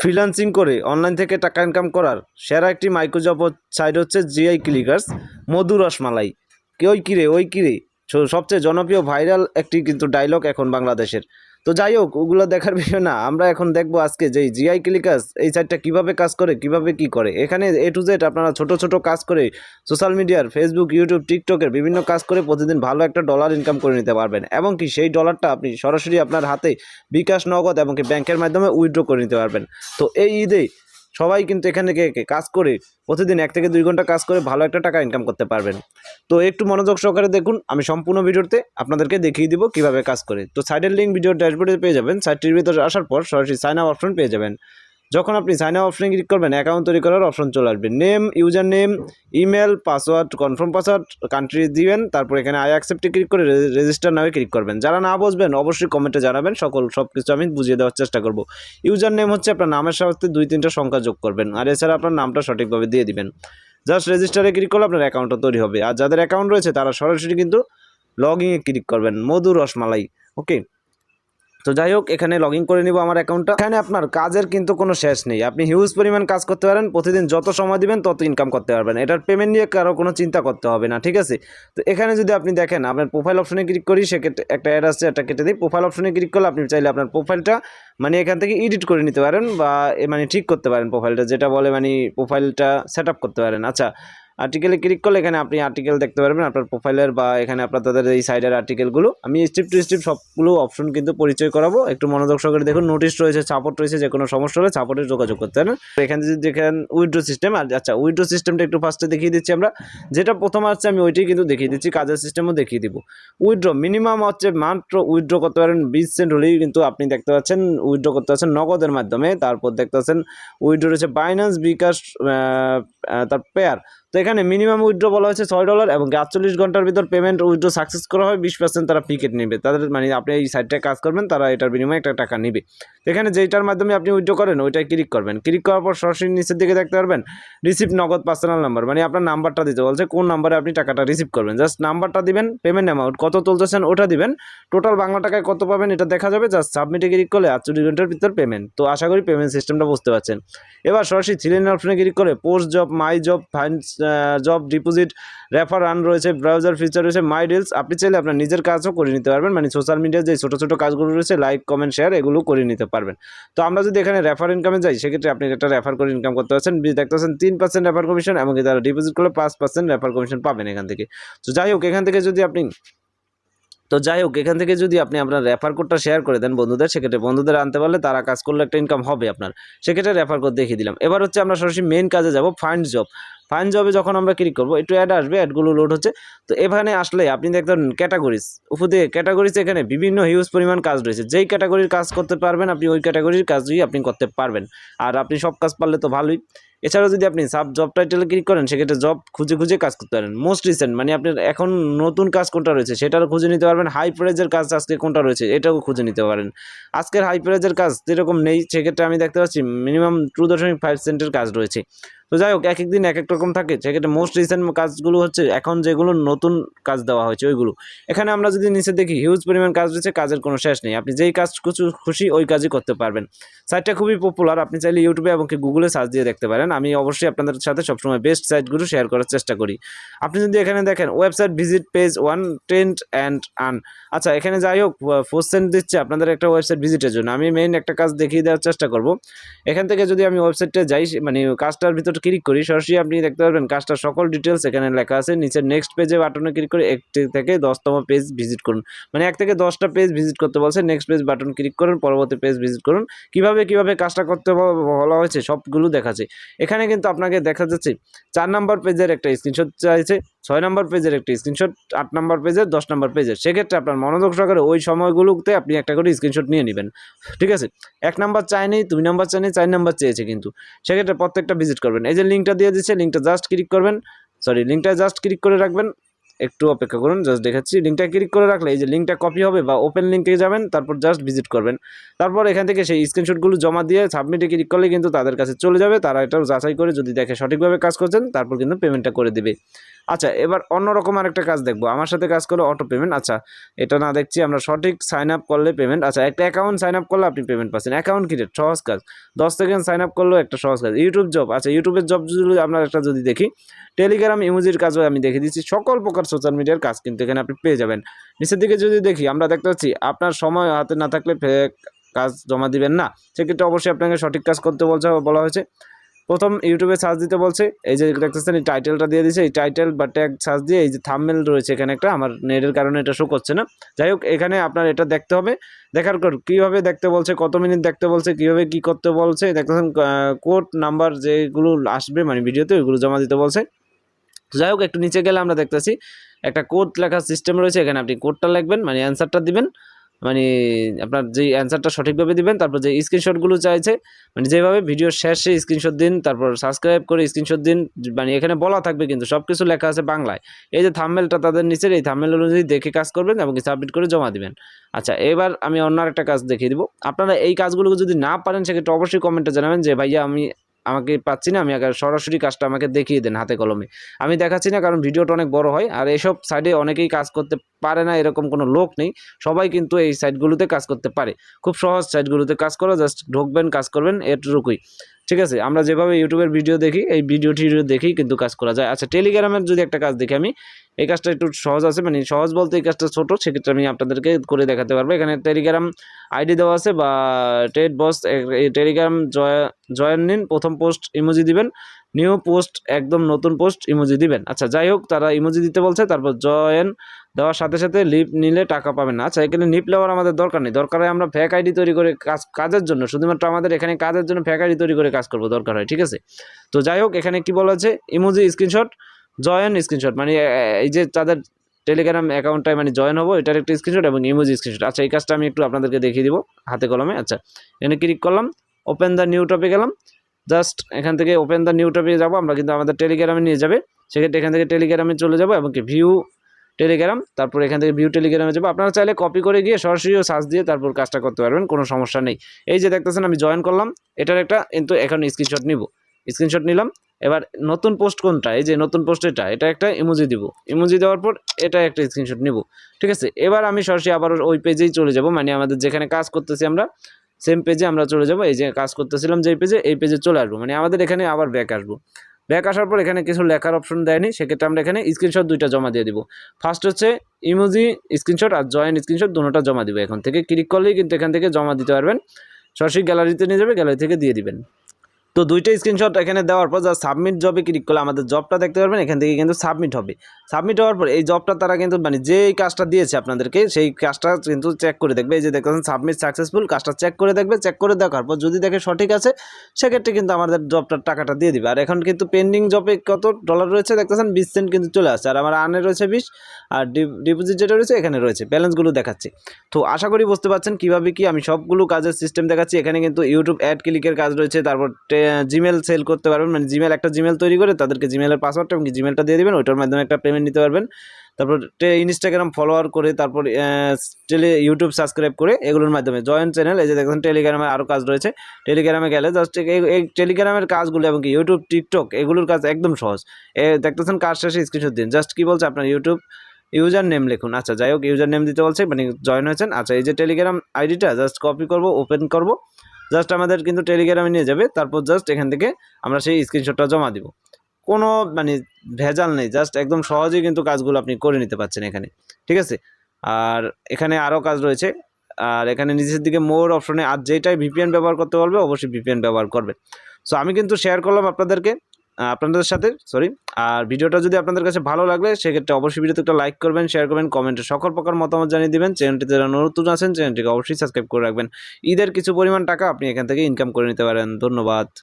Freelancing করে online থেকে টাকা ইনকাম করার সেরা একটি মাইক্রোজব সাইট হচ্ছে জিআই ক্লিকার্স মধু রসমালাই। কে ওই কিরে ওই কিরে সবচেয়ে জনপ্রিয় ভাইরাল একটি কিন্তু ডায়লগ এখন বাংলাদেশের। তো যাই হোক, ওগুলো দেখার বিষয় না। আমরা এখন দেখব আজকে যে জিআই ক্লিকাস এই সাইটটা কীভাবে কাজ করে, কীভাবে কি করে। এখানে এ টু জেড আপনারা ছোট ছোট কাজ করে সোশ্যাল মিডিয়ার ফেসবুক ইউটিউব টিকটকের বিভিন্ন কাজ করে প্রতিদিন ভালো একটা ডলার ইনকাম করে নিতে পারবেন। এবং কি সেই ডলারটা আপনি সরাসরি আপনার হাতে বিকাশ, নগদ এবং কি ব্যাংকের মাধ্যমে উইথড্র করে নিতে পারবেন। তো এই ঈদে সবাই কিন্তু এখানে কাজ করে প্রতিদিন এক থেকে দুই ঘণ্টা কাজ করে ভালো একটা টাকা ইনকাম করতে পারবেন। তো একটু মনোযোগ সহকারে দেখুন, আমি সম্পূর্ণ ভিডিওতে আপনাদেরকে দেখিয়ে দিব কীভাবে কাজ করে। তো সাইডের লিঙ্ক ভিডিও ড্যাশবোর্ডে পেয়ে যাবেন। সাইটটির ভিতরে আসার পর সরাসরি সাইন আপ অপশন পেয়ে যাবেন। যখন আপনি সাইন আপ অপশনে ক্লিক করবেন অ্যাকাউন্ট তৈরি করার অপশন চলে আসবে। Name user name email password confirm password country দিবেন, তারপর এখানে আই অ্যাকসেপ্টে ক্লিক করে রেজিস্টার নামে ক্লিক করবেন। যারা না বুঝবেন অবশ্যই কমেন্টে জানাবেন, সকল সব কিছু আমি বুঝিয়ে দেওয়ার চেষ্টা করব। ইউজার নেম হচ্ছে আপনার নামের সাথে দুই, তিনটা সংখ্যা যোগ করবেন, আর এছাড়া আপনার নামটা সঠিকভাবে দিয়ে দিবেন। জাস্ট রেজিস্টারে ক্লিক করলে আপনার অ্যাকাউন্টটা তৈরি হবে। আর যাদের অ্যাকাউন্ট রয়েছে, তারা সরাসরি কিন্তু লগ ইনে ক্লিক করবেন। মধু রসমালাই ওকে তো যাই হোক, এখানে লগ করে নিব আমার অ্যাকাউন্টটা। এখানে আপনার কাজের কিন্তু কোনো শেষ নেই। আপনি হিউজ পরিমাণ কাজ করতে পারেন, প্রতিদিন যত সময় দিবেন তত ইনকাম করতে পারবেন। এটার পেমেন্ট নিয়ে কারও কোনো চিন্তা করতে হবে না, ঠিক আছে? তো এখানে যদি আপনি দেখেন, আপনার প্রোফাইল অপশনে ক্লিক করি, সেক্ষেত্রে একটা অ্যাড আসছে, একটা কেটে দিই। প্রোফাইল অপশনে ক্লিক করলে আপনি চাইলে আপনার প্রোফাইলটা মানে এখান থেকে এডিট করে নিতে পারেন বা মানে ঠিক করতে পারেন প্রোফাইলটা যেটা বলে মানে প্রোফাইলটা সেট করতে পারেন। আচ্ছা আর্টিকেলে ক্লিক করলে এখানে আপনি আর্টিকেল দেখতে পারবেন, আপনার প্রোফাইলের বা এখানে আপনার তাদের এই সাইডের আর্টিকেলগুলো আমি স্টেপ টু স্টেপ সবগুলো অপশন কিন্তু পরিচয় করাবো। একটু মনোযোগ সহকারে দেখুন নোটিশ রয়েছে সাপোর্ট রয়েছে, যে কোনো সমস্যা হলে সাপোর্টে যোগাযোগ করতে পারেন এখানে যদি দেখেন উইড্রো সিস্টেম আর আচ্ছা উইড্রো সিস্টেমটা একটু ফার্স্টে দেখিয়ে দিচ্ছি আমরা। যেটা প্রথম আসছে, আমি ওইটাই কিন্তু দেখিয়ে দিচ্ছি, কাজের সিস্টেমও দেখিয়ে দিব। উইড্রো মিনিমাম হচ্ছে মাত্র উইড্রো করতে পারেন, বিশ সেন্ট হলেই কিন্তু আপনি দেখতে পাচ্ছেন উইড্রো করতে পারছেন নগদের মাধ্যমে। তারপর দেখতে পাচ্ছেন উইড্রো রয়েছে বাইন্যান্স বিকাশ তার পেয়ার তো এখানে মিনিমাম উইড্রো বলা হয়েছে ছয় ডলার এবং আটচল্লিশ ঘণ্টার ভিতর পেমেন্ট উইড্রো সাকসেস করা হয়, বিশ পার্সেন্ট তারা পিকেট নেবে। তাদের মানে আপনি এই সাইটটায় কাজ করবেন, তারা এটার বিনিময়ে একটা টাকা নেবে। এখানে যেইটার মাধ্যমে আপনি উইড্রো করেন ওইটাই ক্লিক করবেন। ক্লিক করার পর সরাসরি নিচের দিকে দেখতে পারবেন রিসিভ নগদ পার্সোনাল নাম্বার মানে আপনার নাম্বারটা দিতে বলছে, কোন নাম্বারে আপনি টাকাটা রিসিভ করবেন। জাস্ট নাম্বারটা দিবেন পেমেন্ট অ্যামাউন্ট কত তুলতেছেন ওটা দিবেন টোটাল বাংলা টাকায় কত পাবেন এটা দেখা যাবে জাস্ট সাবমিটে ক্লিক করলে আটচল্লিশ ঘণ্টার ভিতর পেমেন্ট তো আশা করি পেমেন্ট সিস্টেমটা বুঝতে পারছেন। এবার সরাসরি থ্রিলেন অপশনে ক্লিক করে post job my job fine job deposit refer run রয়েছে ব্রাউজার ফিচার রয়েছে মাই রিলস আপনি চাইলে আপনার নিজের কাজও করে নিতে পারবেন। মানে সোশ্যাল মিডিয়ার যে ছোটো ছোটো কাজগুলো রয়েছে লাইক কমেন্ট শেয়ার এগুলো করে নিতে পারবেন। তো আমরা যদি এখানে রেফার ইনকামে যাই, সেক্ষেত্রে আপনি একটা রেফার করে ইনকাম করতে পারছেন। দেখতে পাচ্ছেন তিন পার্সেন্ট রেফার কমিশন এবং তারা ডিপোজিট করলে পাঁচ পার্সেন্ট রেফার কমিশন পাবেন এখান থেকে। তো যাই হোক, এখান থেকে যদি আপনি, তো যাই হোক, এখান থেকে যদি আপনি আপনার রেফার কোডটা শেয়ার করে দেন বন্ধুদের, সেক্ষেত্রে বন্ধুদের আনতে পারলে তারা কাজ করলে একটা ইনকাম হবে আপনার। সেক্ষেত্রে রেফার কোড দেখিয়ে দিলাম। এবার হচ্ছে আমরা সরাসরি মেন কাজে যাব ফান্ড জব ফাইন্ড জবে যখন আমরা ক্লিক করব, একটু অ্যাড আসবে অ্যাডগুলো লোড হচ্ছে। তো এখানে আসলে আপনি দেখতে ক্যাটাগরিজ উপর দিয়ে ক্যাটাগরিজ এখানে বিভিন্ন হিউজ পরিমাণ কাজ রয়েছে। যেই ক্যাটাগরির কাজ করতে পারবেন, আপনি ওই ক্যাটাগরির কাজই আপনি করতে পারবেন। আর আপনি সব কাজ পারলে তো ভালোই। এছাড়াও যদি আপনি সাব জব টাইটেলে ক্লিক করেন, সেক্ষেত্রে জব খুঁজে খুঁজে কাজ করতে পারেন। মোস্ট রিসেন্ট মানে আপনার এখন নতুন কাজ কোনটা রয়েছে, সেটারও খুঁজে নিতে পারবেন। হাই প্রাইজের কাজ আজকে কোনটা রয়েছে, এটাও খুঁজে নিতে পারেন। আজকের হাই প্রাইজের কাজ যেরকম নেই। সেক্ষেত্রে আমি দেখতে পাচ্ছি মিনিমাম টু দশমিক ফাইভ সেন্টের কাজ রয়েছে। তো যাই হোক এক একদিন এক এক রকম থাকে। সেক্ষেত্রে মোস্ট রিসেন্ট কাজগুলো হচ্ছে এখন যেগুলো নতুন কাজ দেওয়া হয়েছে, ওইগুলো। এখানে আমরা যদি নিচে দেখি হিউজ পরিমাণ কাজ রয়েছে, কাজের কোনো শেষ নেই। আপনি যেই কাজ কিছু খুশি, ওই কাজই করতে পারবেন। সাইটটা খুবই পপুলার আপনি চাইলে ইউটিউবে এবং গুগলে সার্চ দিয়ে দেখতে পারেন। আমি অবশ্যই আপনাদের সাথে সবসময় বেস্ট সাইটগুলো শেয়ার করার চেষ্টা করি। আপনি যদি এখানে দেখেন website visit page one tent and আন আচ্ছা এখানে যাই হোক ফোর সেন্ট দিচ্ছে আপনাদের একটা ওয়েবসাইট ভিজিটের জন্য। আমি মেইন একটা কাজ দেখিয়ে দেওয়ার চেষ্টা করব। এখান থেকে যদি আমি ওয়েবসাইটে যাই মানে কাজটার ভিতরে ক্লিক করি, সরাসরি আপনি দেখতে পারবেন কাজটার সকল ডিটেলস এখানে লেখা আছে। নিচের নেক্সট পেজে বাটনে ক্লিক করে এক থেকে দশতম পেজ ভিজিট করুন। মানে এক থেকে দশটা পেজ ভিজিট করতে বলছে। নেক্সট পেজ বাটন ক্লিক করুন, পরবর্তী পেজ ভিজিট করুন। কীভাবে কীভাবে কীভাবে কাজটা করতে বলা হয়েছে সবগুলো দেখাচ্ছে। এখানে কিন্তু আপনাকে দেখা যাচ্ছে চার নাম্বার পেজের একটা স্ক্রিনশট চাইছে, ছয় নম্বর পেজের একটা স্ক্রিনশট আট নম্বর পেজের, দশ নম্বর পেজের। সেক্ষেত্রে আপনার মনোযোগ সহকারে ওই সময়গুলোতে আপনি একটা করে স্ক্রিনশট নিয়ে নেবেন। ঠিক আছে? এক নাম্বার চায়নি দুই নাম্বার চায়নি চার নাম্বার চেয়েছে কিন্তু। সেক্ষেত্রে প্রত্যেকটা ভিজিট করবেন। এই যে লিঙ্কটা দিয়ে দিচ্ছে লিঙ্কটা জাস্ট ক্লিক করবেন। সরি লিঙ্কটা জাস্ট ক্লিক করে রাখবেন। একটু অপেক্ষা করুন জাস্ট দেখাচ্ছি। লিঙ্কটা ক্লিক করে রাখলে এই যে লিঙ্কটা কপি হবে বা ওপেন লিঙ্কে যাবেন, তারপর জাস্ট ভিজিট করবেন। তারপর এখান থেকে সেই স্ক্রিনশটগুলো জমা দিয়ে সাবমিটে ক্লিক করলে কিন্তু তাদের কাছে চলে যাবে। তারা এটাও যাচাই করে যদি দেখে সঠিকভাবে কাজ করছেন, তারপর কিন্তু পেমেন্টটা করে দেবে। আচ্ছা এবার অন্যরকম আরেকটা কাজ দেখব। আমার সাথে কাজ করলে অটো পেমেন্ট আচ্ছা এটা না দেখছি, আমরা সঠিক সাইন আপ করলে পেমেন্ট আচ্ছা একটা অ্যাকাউন্ট সাইন আপ করলে আপনি পেমেন্ট পাচ্ছেন। অ্যাকাউন্ট ক্রিয়েট সহজ কাজ। দশ সেকেন্ড সাইন আপ করলেও একটা সহজ কাজ। ইউটিউব জব আচ্ছা ইউটিউবের জব আমরা একটা যদি দেখি টেলিগ্রাম ইমোজির কাজও আমি দেখে দিচ্ছি। সকল প্রকার সোশ্যাল মিডিয়ার কাজ কিন্তু এখানে আপনি পেয়ে যাবেন। নিচের দিকে যদি দেখি, আমরা দেখতে পাচ্ছি, আপনার সময় হাতে না থাকলে ফেক কাজ জমা দিবেন না। সেক্ষেত্রে অবশ্যই আপনাকে সঠিক কাজ করতে বলছে বলা হয়েছে। প্রথম ইউটিউবে সার্চ দিতে বলছে, এই যে দেখতেছেন, এই টাইটেলটা দিয়ে দিয়েছে, এই টাইটেল বা ট্যাগ সার্চ দিয়ে এই যে থামমেল রয়েছে এখানে একটা, আমার নেটের কারণে এটা শো করছে না। যাই হোক, এখানে আপনার এটা দেখতে হবে। দেখার পর কীভাবে দেখতে বলছে, কত মিনিট দেখতে বলছে, কীভাবে কী করতে বলছে, দেখতেছেন কোড নাম্বার যেগুলো আসবে মানে ভিডিওতে ওইগুলো জমা দিতে বলছে। যাই হোক, একটু নিচে গেলে আমরা দেখতেছি, একটা কোড লেখার সিস্টেম রয়েছে, এখানে আপনি কোডটা লিখবেন মানে অ্যান্সারটা দিবেন মানে আপনার যেই অ্যান্সারটা সঠিকভাবে দিবেন, তারপর যে স্ক্রিনশটগুলো চাইছে মানে যেভাবে ভিডিওর শেষে স্ক্রিনশট দিন, তারপর সাবস্ক্রাইব করে স্ক্রিনশট দিন মানে এখানে বলা থাকবে কিন্তু সব কিছু লেখা আছে বাংলায়। এই যে থাম্মেলটা তাদের নিচের, এই থাম্মেল অনুযায়ী দেখে কাজ করবেন এবং সাবমিট করে জমা দিবেন। আচ্ছা এবার আমি অন্য একটা কাজ দেখিয়ে দিব। আপনারা এই কাজগুলো যদি না পারেন, সেক্ষেত্রে অবশ্যই কমেন্টে জানাবেন যে, ভাইয়া, আমি আমাকে পাচ্ছি না, আমি আগে সরাসরি কাজটা আমাকে দেখিয়ে দেন হাতে কলমে। আমি দেখাচ্ছি না, কারণ ভিডিওটা অনেক বড় হয়, আর এসব সাইডে অনেকেই কাজ করতে পারে না, এরকম কোনো লোক নেই। সবাই কিন্তু এই সাইটগুলোতে কাজ করতে পারে। খুব সহজ সাইটগুলোতে কাজ করো, জাস্ট ঢুকবেন, কাজ করবেন, এটুকুই। ঠিক আছে, আমরা যেভাবে ইউটিউবের ভিডিও দেখি, এই ভিডিও টিডিও দেখেই কিন্তু কাজ করা যায়। আচ্ছা টেলিগ্রামের যদি একটা কাজ দেখি আমি এই কাজটা একটু সহজ আছে মানে সহজ বলতে এই কাজটা ছোটো, সেক্ষেত্রে আমি আপনাদেরকে করে দেখাতে পারব। এখানে টেলিগ্রাম আইডি দেওয়া আছে বা টেড বস এই টেলিগ্রাম জয়, জয়েন নিন, প্রথম পোস্ট ইমোজি দিবেন নিউ পোস্ট একদম নতুন পোস্ট ইমোজি দিবেন। আচ্ছা যাই হোক, তারা ইমোজি দিতে বলছে, তারপর জয়েন দেওয়ার সাথে সাথে লিপ নিলে টাকা পাবেন না। আচ্ছা এখানে লিপ নেওয়ার আমাদের দরকার নেই, দরকার হয় আমরা ফ্যাক আইডি তৈরি করে কাজ, কাজের জন্য, শুধুমাত্র আমাদের এখানে কাজের জন্য ফ্যাক আইডি তৈরি করে কাজ করব দরকার হয়, ঠিক আছে? তো যাই হোক, এখানে কি বলা আছে? ইমোজি স্ক্রিনশট জয়েন স্ক্রিনশট মানে এই যে তাদের টেলিগ্রাম অ্যাকাউন্টটায় মানে জয়েন হব, এটার একটা স্ক্রিনশট এবং ইমোজি স্ক্রিনশট আচ্ছা এই কাজটা আমি একটু আপনাদেরকে দেখিয়ে দিব হাতে কলমে। আচ্ছা এখানে ক্লিক করলাম ওপেন দ্য নিউ টপে গেলাম জাস্ট এখান থেকে ওপেন দ্য নিউ টপে যাব, আমরা কিন্তু আমাদের টেলিগ্রামে নিয়ে যাবে। সেক্ষেত্রে এখান থেকে টেলিগ্রামে চলে যাব এবং কি ভিউ টেলিগ্রাম তারপর এখান থেকে ভিউ টেলিগ্রামে যাব। আপনারা চাইলে কপি করে গিয়ে সরাসরিও সার্চ দিয়ে তারপর কাজটা করতে পারবেন, কোনো সমস্যা নেই। এই যে দেখতেছেন, আমি জয়েন করলাম। এটার একটা কিন্তু এখন স্ক্রিনশট নিব। স্ক্রিনশট নিলাম। এবার নতুন পোস্ট কোনটা? এই যে নতুন পোস্ট এটা এটা একটা ইমোজি দিব। ইমোজি দেওয়ার পর এটা একটা স্ক্রিনশট নিব। ঠিক আছে? এবার আমি সরাসরি আবার ওই পেজেই চলে যাব। মানে আমাদের যেখানে কাজ করতেছি আমরা সেম পেজে আমরা চলে যাব। এই যে কাজ করতেছিলাম যে পেজে এই পেজে চলে আসব। মানে আমাদের এখানে আবার ব্যাক আসব। ব্যাক আসার পর এখানে কিছু লেখার অপশন দেয়নি। সেক্ষেত্রে আমরা এখানে স্ক্রিনশট দুইটা জমা দিয়ে দিব। ফার্স্ট হচ্ছে ইমোজি স্ক্রিনশট আর জয়েন স্ক্রিনশট দুটোটা জমা দিব। এখন থেকে ক্লিক করলেই কিন্তু এখান থেকে জমা দিতে পারবেন। সরাসরি গ্যালারিতে নিয়ে যাবে গ্যালারি থেকে দিয়ে দিবেন। তো দুইটা স্ক্রিনশট এখানে দেওয়ার পর যা সাবমিট জবে ক্লিক করলে আমাদের জবটা দেখতে পারবেন, এখান থেকে কিন্তু সাবমিট হবে। সাবমিট হওয়ার পর এই জবটা তারা কিন্তু মানে যেই কাজটা দিয়েছে আপনাদেরকে, সেই কাজটা কিন্তু চেক করে দেখবে। এই যে দেখতেছেন সাবমিট সাকসেসফুল কাজটা চেক করে দেখবে। চেক করে দেখার পর যদি দেখে সঠিক আছে, সেক্ষেত্রে কিন্তু আমাদের জবটার টাকাটা দিয়ে দিবে। আর এখন কিন্তু পেন্ডিং জবে কত ডলার রয়েছে দেখতেছেন? বিশ সেন্ট কিন্তু চলে আসছে। আর আমার আনে রয়েছে বিশ, আর ডিপোজিট যেটা রয়েছে এখানে রয়েছে। ব্যালেন্সগুলো দেখাচ্ছি। তো আশা করি বুঝতে পারছেন কীভাবে কি আমি সবগুলো কাজের সিস্টেম দেখাচ্ছি। এখানে কিন্তু ইউটিউব অ্যাড ক্লিকের কাজ রয়েছে, তারপর জিমেল সেল করতে পারবেন। মানে জিমেল একটা জিমেল তৈরি করে তাদেরকে জিমেলের পাসওয়ার্ডটা এবং জিমেলটা দিয়ে দেবেন, ওইটার মাধ্যমে একটা পেমেন্ট নিতে পারবেন। তারপর ইনস্টাগ্রাম ফলোয়ার করে তারপর টেলি ইউটিউব সাবস্ক্রাইব করে এগুলোর মাধ্যমে জয়েন্ট চ্যানেল এই যে দেখুন টেলিগ্রামে আরও কাজ রয়েছে। টেলিগ্রামে গেলে জাস্ট এই টেলিগ্রামের কাজগুলো এবং কি ইউটিউব টিকটক এগুলোর কাজ একদম সহজ। এ, দেখতেছেন কাজ শেষে স্ক্রিনশট দিন। জাস্ট কী বলছে আপনার ইউটিউব ইউজার নেম লিখুন। আচ্ছা যাই হোক ইউজার নেম দিতে বলছে মানে জয়েন হয়েছেন। আচ্ছা এই যে টেলিগ্রাম আইডিটা জাস্ট কপি করব ওপেন করব। জাস্ট আমাদের কিন্তু টেলিগ্রামে নিয়ে যাবে, তারপর জাস্ট এখান থেকে আমরা সেই স্ক্রিনশটটা জমা দিব। কোনো মানে ভেজাল নেই জাস্ট একদম সহজেই কিন্তু কাজগুলো আপনি করে নিতে পারছেন এখানে, ঠিক আছে? আর এখানে আরও কাজ রয়েছে, আর এখানে নিজের দিকে মোর অপশনে আর যেটাই ভিপিএন ব্যবহার করতে বলবে, অবশ্যই ভিপিএন ব্যবহার করবে। সো আমি কিন্তু শেয়ার করলাম আপনাদেরকে আপনাদের সাথে সরি আর ভিডিওটা যদি আপনাদের কাছে ভালো লাগলে, সেক্ষেত্রে অবশ্যই ভিডিওতে একটা লাইক করবেন শেয়ার করবেন কমেন্টে সকল প্রকার মতামত জানিয়ে দেবেন। চ্যানেলটিতে যারা নতুন আছেন চ্যানেলটিকে অবশ্যই সাবস্ক্রাইব করে রাখবেন। ঈদের কিছু পরিমাণ টাকা আপনি এখান থেকে ইনকাম করে নিতে পারেন। ধন্যবাদ।